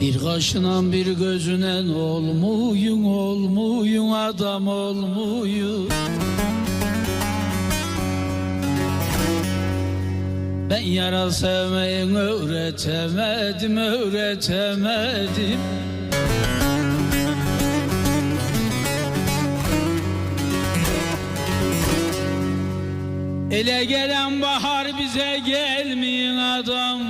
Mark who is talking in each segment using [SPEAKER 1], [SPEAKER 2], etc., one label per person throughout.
[SPEAKER 1] Bir kaşınan bir gözünen olmuyun olmuyun adam olmuyun. Ben yara sevmeyi öğretemedim öğretemedim. Ele gelen bahar bize gelmeyin adam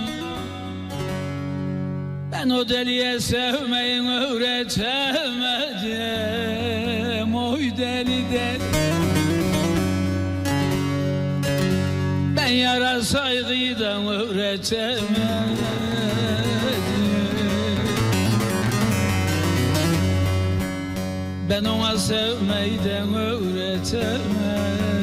[SPEAKER 1] Ben o deliye sevmeyi öğretemedim Oy deli deli Ben yara saygıdan öğretemedim Ben ona sevmeyden öğretemedim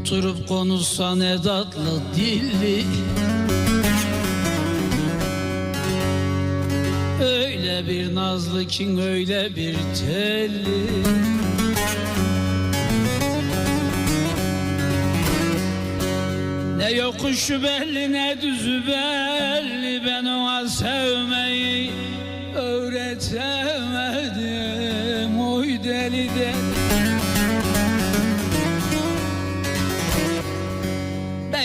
[SPEAKER 1] Oturup konuşsa ne dilli. Öyle bir nazlı kin öyle bir telli. Ne yokuşu belli ne düzü belli. Ben ona sevmeyi öğretemedim. Oy deli deli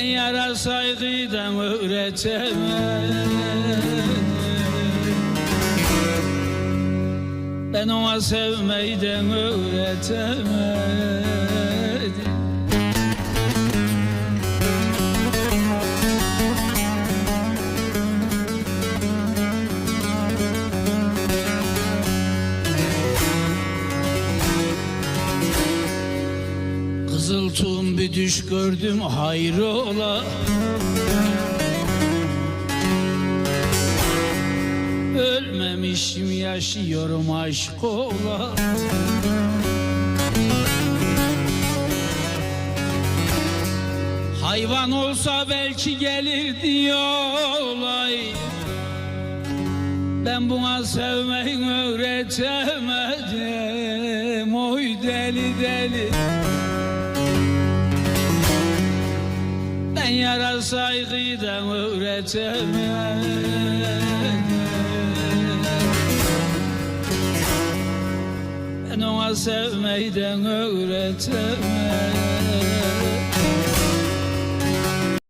[SPEAKER 1] yara saygıdan öğretemedim Ben ona sevmeyden öğretemedim Kızıltuğum bir düş gördüm hayrola Ölmemişim yaşıyorum aşk ola. Hayvan olsa belki gelirdi olay Ben buna sevmeyi öğretemedim. Oy deli deli Ben yara saygıdan öğretemedim Ben ona sevmeyden öğretemedim